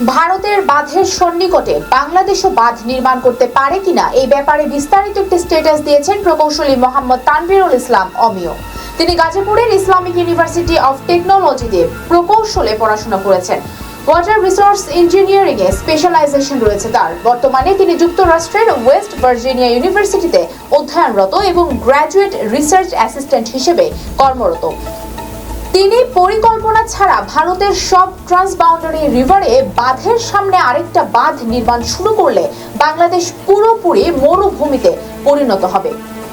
ভারতের বাঁধের সন্নিকটে বাংলাদেশও বাঁধ নির্মাণ করতে পারে কিনা এই ব্যাপারে বিস্তারিত একটি স্ট্যাটাস দিয়েছেন প্রকৌশলী মোহাম্মদ তানভীরুল ইসলাম অমিয়। তিনি গাজীপুরের ইসলামিক ইউনিভার্সিটি অফ টেকনোলজিতে প্রকৌশলে পড়াশোনা করেছেন। ওয়াটার রিসোর্স ইঞ্জিনিয়ারিং এ স্পেশালাইজেশন রয়েছে তার। বর্তমানে তিনি যুক্তরাষ্ট্রের ওয়েস্ট ভার্জিনিয়া ইউনিভার্সিটিতে অধ্যয়নরত এবং গ্র্যাজুয়েট রিসার্চ অ্যাসিস্ট্যান্ট হিসেবে কর্মরত। তিনি পরিকল্পনা ছাড়া ভারতের সব ট্রান্সবাউন্ডারি রিভারে বাঁধের সামনে আরেকটা বাঁধ নির্মাণ শুরু করলে বাংলাদেশ পুরোপুরি মরুভূমিতে পরিণত হবে।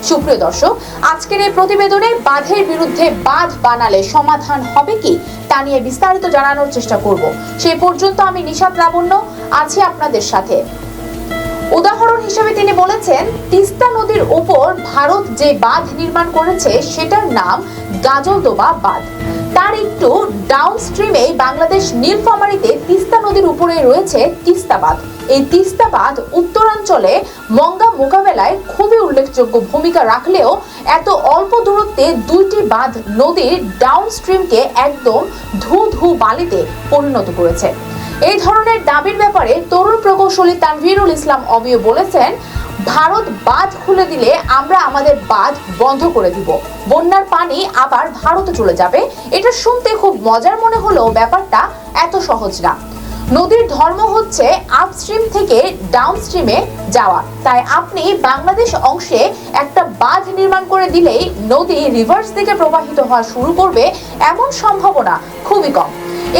সুপ্রিয় দর্শক, আজকের এই প্রতিবেদনে বাঁধের বিরুদ্ধে বাঁধ বানালে সমাধান হবে কি তা নিয়ে বিস্তারিত জানানোর চেষ্টা করব। সেই পর্যন্ত আমি নিশাত লাবণ্য আছি আপনাদের সাথে। উদাহরণ হিসেবে তিনি বলেছেন, তিস্তা নদীর উপর ভারত যে বাঁধ নির্মাণ করেছে সেটার নাম গাজলদোবা বাঁধ। তার একটু ডাউন স্ট্রিমে বাংলাদেশ নীলফামারীতে তিস্তা নদীর উপরে রয়েছে তিস্তা বাঁধ এই তিস্তা বাঁধ উত্তরাঞ্চলে মঙ্গা মোকাবেলায় খুবই উল্লেখযোগ্য ভূমিকা রাখলেও এত অল্প দূরত্বে দুইটি বাঁধ নদীর ডাউন স্ট্রিমকে একদম ধু ধু বালিতে পরিণত করেছে। এই ধরনের দাবির ব্যাপারে তরুণ প্রকৌশলী তানভীরুল ইসলাম অমিয় বলেছেন ভারত বাঁধ খুলে দিলে আমরা আমাদের বাঁধ বন্ধ করে দিব। বন্যার পানি আবার ভারতে চলে যাবে। এটা শুনতে খুব মজার মনে হলেও ব্যাপারটা এত সহজ না। নদীর ধর্ম হচ্ছে আপস্ট্রিম থেকে ডাউনস্ট্রিমে যাওয়া। তাই আপনি বাংলাদেশ অংশে একটা বাঁধ নির্মাণ করে দিলেই নদী রিভার্স দিকে প্রবাহিত হওয়া শুরু করবে এমন সম্ভাবনা খুবই কম।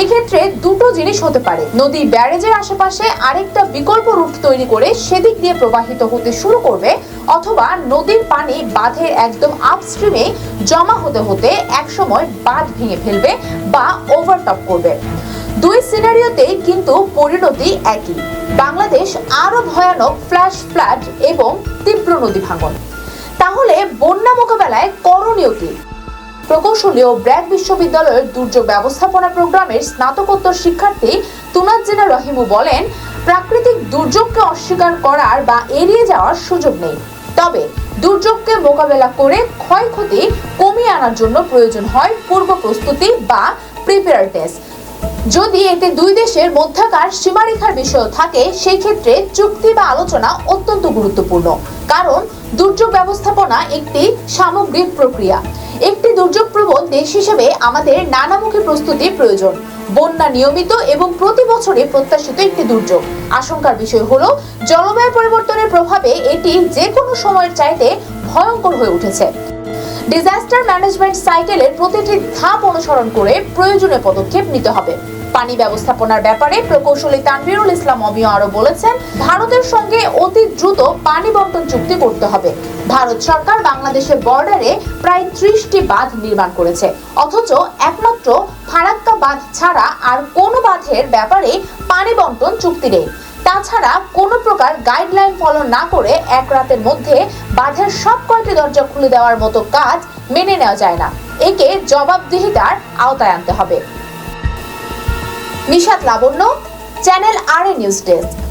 এক্ষেত্রে দুটো জিনিস হতে পারে। নদী ব্যারেজের আশেপাশে আরেকটা বিকল্প রুট তৈরি করে সেদিক দিয়ে প্রবাহিত হতে শুরু করবে, অথবা নদীর পানি বাঁধের একদম আপস্ট্রিমে জমা হতে হতে একসময় বাঁধ ভেঙে ফেলবে বা ওভারটপ করবে। দুই সিনারিওতেই কিন্তু পরিণতি একই। বাংলাদেশ আরও ভয়ানক ফ্ল্যাশ ফ্লাড এবং তীব্র নদী ভাঙন। তাহলে বন্যা মোকাবেলায় করণীয় কি? প্রকৌশলী ও ব্র্যাক বিশ্ববিদ্যালয়ের দুর্যোগ ব্যবস্থাপনা প্রোগ্রামের স্নাতকোত্তর শিক্ষার্থী তুনাজ্জেনা রহিমু বলেন, প্রাকৃতিক দুর্যোগকে অস্বীকার করার বা এড়িয়ে যাওয়ার সুযোগ নেই। তবে দুর্যোগকে মোকাবেলা করে ক্ষয়ক্ষতি কমিয়ে আনার জন্য প্রয়োজন হয় পূর্ব প্রস্তুতি বা প্রিপেয়ারনেস যদি এতে দুই দেশের মধ্যাকার সীমারেখার বিষয় থাকে সেই ক্ষেত্রে চুক্তি বা আলোচনা অত্যন্ত গুরুত্বপূর্ণ। কারণ, দুর্যোগ ব্যবস্থাপনা একটি সামগ্রিক প্রক্রিয়া। একটি দুর্যোগ প্রবণ দেশ হিসেবে আমাদের নানামুখী প্রস্তুতি প্রয়োজন। বন্যা নিয়মিত এবং প্রতি বছরে প্রত্যাশিত একটি দুর্যোগ। আশঙ্কার বিষয় হলো, জলবায়ু পরিবর্তনের প্রভাবে এটি যে কোনো সময়ের চাইতে ভয়ঙ্কর হয়ে উঠেছে। ডিজাস্টার ম্যানেজমেন্ট সাইকেলের প্রতিটি ধাপ অনুসরণ করে প্রয়োজনীয় পদক্ষেপ নিতে হবে। পানি ব্যবস্থাপনার ব্যাপারে প্রকৌশলী তানভীরুল ইসলাম অমিয় আরও বলেছেন, ভারতের সঙ্গে অতি দ্রুত পানি বন্টন চুক্তি করতে হবে। ভারত সরকার বাংলাদেশের বর্ডারে প্রায় ত্রিশটি বাঁধ নির্মাণ করেছে। অথচ একমাত্র ফারাক্কা বাঁধ ছাড়া আর কোনো বাঁধের ব্যাপারে পানি বন্টন চুক্তি নেই। তাছাড়া কোনো প্রকার গাইডলাইন ফলো না করে এক রাতের মধ্যে বাঁধের সব কয়টি দরজা খুলে দেওয়ার মতো কাজ মেনে নেওয়া যায় না। একে জবাবদিহিতার আওতায় আনতে হবে। Nishat Labanya, channel R A news desk.